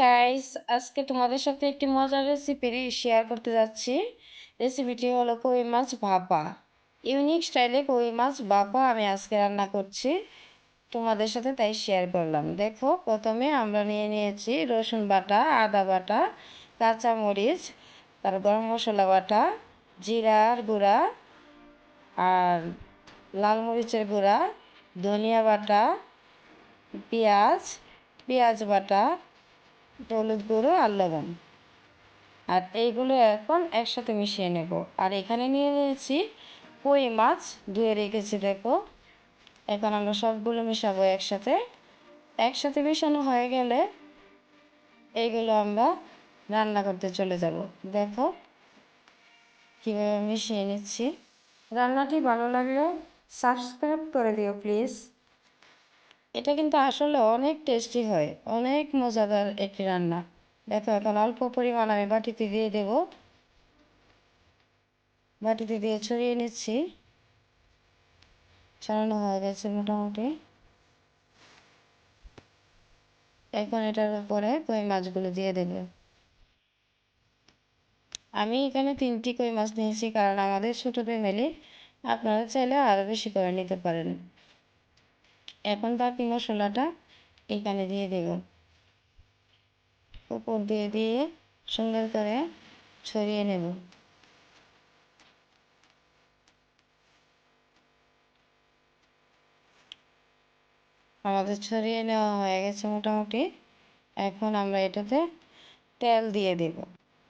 Guys আজকে তোমাদের সাথে একটি মজার রেসিপি শেয়ার করতে যাচ্ছি। রেসিপিটি হলো কই মাছ ভাপা। ইউনিক স্টাইলে কই মাছ ভাপা আমি আজকে রান্না করছি। তোমাদের সাথে তাই শেয়ার করলাম। দেখো, প্রথমে আমরা নিয়ে নিয়েছি রসুন বাটা, আদা বাটা, কাঁচামরিচ, তার গরম মশলা বাটা জিরার গুঁড়া, আর লাল মরিচের গুঁড়া, ধনিয়া বাটা, পেঁয়াজ পেঁয়াজ বাটা হলুদ গুঁড়ো আর আর এইগুলো এখন একসাথে মিশিয়ে নেব। আর এখানে নিয়ে নিয়েছি কই মাছ, ধুয়ে রেখেছি দেখো। এখন আমরা সবগুলো মেশাবো একসাথে। একসাথে মেশানো হয়ে গেলে এইগুলো আমরা রান্না করতে চলে যাব। দেখো কীভাবে মিশিয়ে নিচ্ছি। রান্নাটি ভালো লাগলে সাবস্ক্রাইব করে দিও প্লিজ। এটা কিন্তু আসলে অনেক টেস্টি হয়। অনেক মজাদার একটি রান্না। দেখো, এখন অল্প পরিমাণ আমি বাটিতে দিয়ে দেব। বাটিতে দিয়ে ছড়িয়ে নিচ্ছি। ছড়ানো হয়ে গেছে মোটামুটি। এখন এটার উপরে কই মাছগুলো দিয়ে দেবে। আমি এখানে তিনটি কই মাছ নিয়েছি, কারণ আমাদের ছোটো ফ্যামিলি, আপনারা চাইলে আরও বেশি করে নিতে পারেন। এখন বাকি মশলাটা এখানে দিয়ে দেব। উপর দিয়ে দিয়ে সুন্দর করে ছড়িয়ে নেব। আমাদের ছড়িয়ে নেওয়া হয়ে গেছে মোটামুটি। এখন আমরা এটাতে তেল দিয়ে দেব।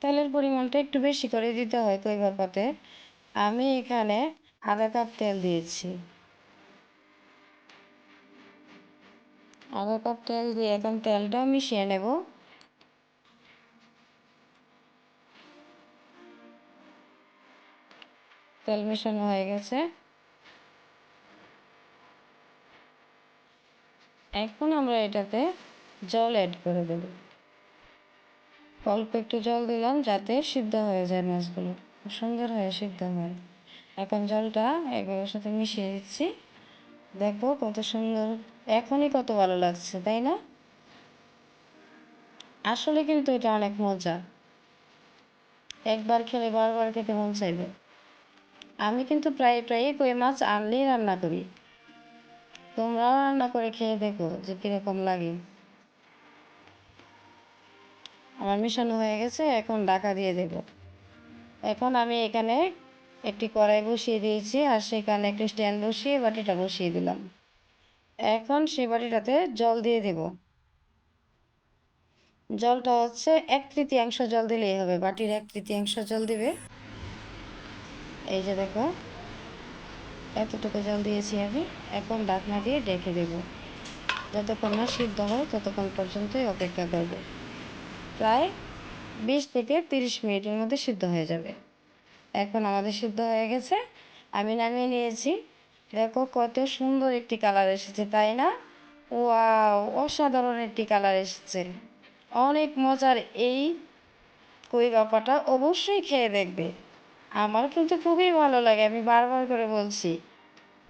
তেলের পরিমাণটা একটু বেশি করে দিতে হয় কইবার পাতে। আমি এখানে আধা কাপ তেল দিয়েছি। আধা কাপ তেল দিয়ে, এখন তেলটা মিশিয়ে নেব। তেল মেশানো হয়ে গেছে। এখন আমরা এটাতে জল অ্যাড করে দেব। অল্প একটু জল দিলাম যাতে সিদ্ধ হয়ে যায় মাছগুলো। সুন্দর হয়ে সিদ্ধ হয়। এখন জলটা এগুলোর সাথে মিশিয়ে দিচ্ছি। দেখো কত সুন্দর এখনই কত ভালো লাগছে, তাই না? আসলে কিন্তু এটা অনেক মজা। একবার খেলে বারবার খেতে মন চাইবে। আমি কিন্তু প্রায় প্রায়ই কই মাছ আনলেই রান্না করি। তোমরাও রান্না করে খেয়ে দেখো যে কীরকম লাগে। আমার মিশানো হয়ে গেছে, এখন ঢাকা দিয়ে দেব। এখন আমি এখানে একটি কড়াই বসিয়ে দিয়েছি আর সেখানে একটি স্ট্যান্ড বসিয়ে বাটিটা বসিয়ে দিলাম। এখন সে বাটিটাতে জল দিয়ে দেব। জলটা হচ্ছে এক তৃতীয়াংশ জল দিলেই হবে, বাটির এক তৃতীয়াংশ জল দিবে। এই যে দেখো, এতটুকু জল দিয়েছি আমি, এখন ডাকনা দিয়ে ডেকে দেব। যতক্ষণ না সিদ্ধ হয় ততক্ষণ পর্যন্তই অপেক্ষা করব। প্রায় বিশ থেকে তিরিশ মিনিটের মধ্যে সিদ্ধ হয়ে যাবে। এখন আমাদের সিদ্ধ হয়ে গেছে। আমি নামিয়ে নিয়েছি। দেখো কত সুন্দর একটি কালার এসেছে, তাই না? ওয়াও, অসাধারণ একটি কালার এসেছে। অনেক মজার এই কই বাপাটা অবশ্যই খেয়ে দেখবে। আমার কিন্তু খুবই ভালো লাগে, আমি বারবার করে বলছি।